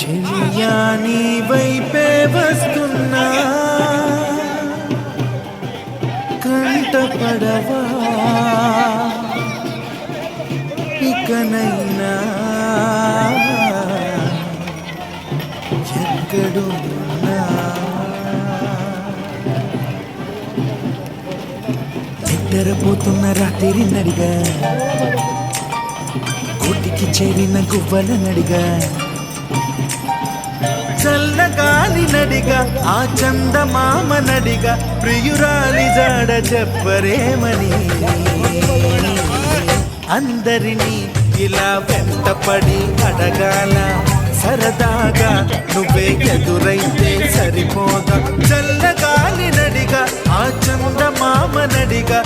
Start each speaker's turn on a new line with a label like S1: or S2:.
S1: చెయ్యా నీ వైపే వస్తున్నా. కంటపడవా. ఇకనైనా. ఎక్కడున్నా. నిద్రపోతున్న రాత్రి నడిగా. కోటికి చేరిన గువ్వల నడిగా. చల్లగాలి నడిగా ఆ చందమామ నడిగా ప్రియురాలి జాడ చెప్పరేమని. అందరినీ ఇలా వెంటపడి అడగాల సరదాగా నువ్వే ఎదురైతే సరిపోదా? చల్లగాలి నడిగా ఆ చందమామ నడిగా